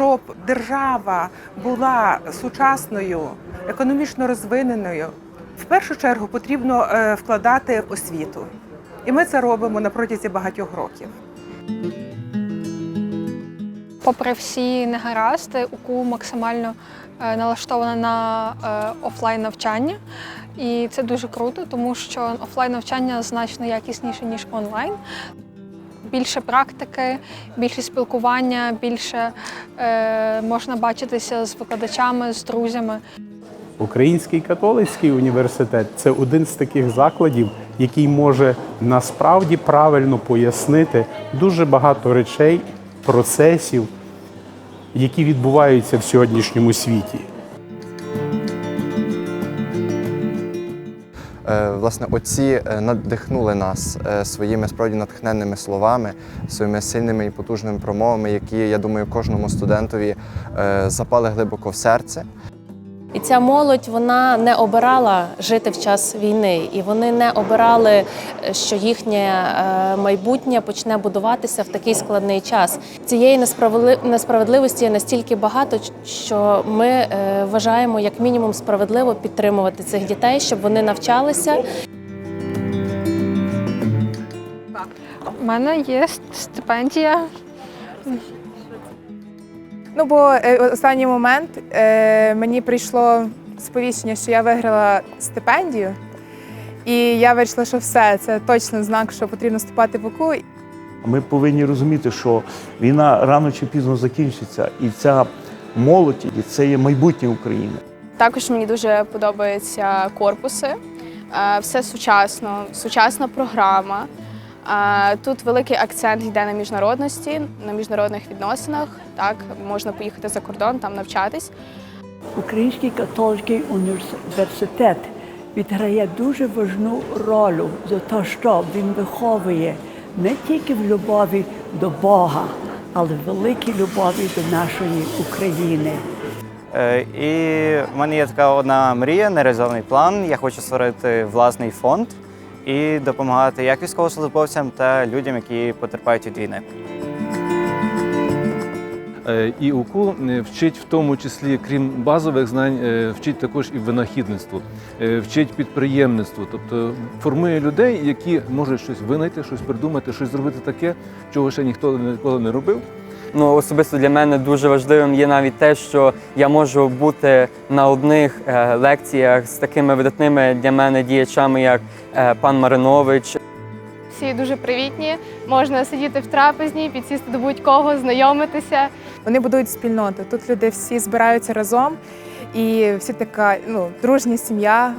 щоб держава була сучасною, економічно розвиненою, в першу чергу потрібно е, вкладати освіту. І ми це робимо на протязі багатьох років. Попри всі негаразди, УКУ максимально е, налаштована на е, офлайн навчання. І це дуже круто, тому що офлайн навчання значно якісніше, ніж онлайн. Більше практики, більше спілкування, більше е, можна бачитися з викладачами, з друзями. Український католицький університет це один з таких закладів, який може насправді правильно пояснити дуже багато речей, процесів, які відбуваються в сьогоднішньому світі. Власне, отці е, надихнули нас е, своїми справді натхненними словами, своїми сильними і потужними промовами, які, я думаю, кожному студентові е, запали глибоко в серце. І ця молодь вона не обирала жити в час війни, і вони не обирали, е, що їхнє е, майбутнє почне будуватися в такий складний час. Цієї несправедли- несправедливості є настільки багато, що ми е, вважаємо як мінімум справедливо підтримувати цих дітей, щоб вони навчалися У мене є стипендія. Ну, бо е, останній момент е, мені прийшло сповіщення, що я виграла стипендію, і я вирішила, що все, це точно знак, що потрібно вступати в УКУ. Ми повинні розуміти, що війна рано чи пізно закінчиться, і ця молодь і це є майбутнє України. Також мені дуже подобаються корпуси. Е, Все сучасно, сучасна програма. Тут великий акцент йде на міжнародності, на міжнародних відносинах. Так, можна поїхати за кордон, там навчатись. Український католицький університет відграє дуже важну роль за те, що він виховує не тільки в любові до Бога, але в великій любові до нашої України. Е, І в мене є така одна мрія, нереалізований план. Я хочу створити власний фонд і допомагати як військовослужбовцям та людям, які потерпають від війни. Е, І УКУ е, вчить в тому числі, крім базових знань, е, вчить також і винахідництву, е, вчить підприємництву, тобто формує людей, які можуть щось винайти, щось придумати, щось зробити таке, чого ще ніхто ніколи не робив. Ну, особисто для мене дуже важливим є навіть те, що я можу бути на одних е, лекціях з такими видатними для мене діячами, як е, пан Маринович, Всі дуже привітні. Можна сидіти в трапезні, підсісти до будь-кого, знайомитися. Вони будують спільноту. Тут люди всі збираються разом, і всі така ну, дружня сім'я.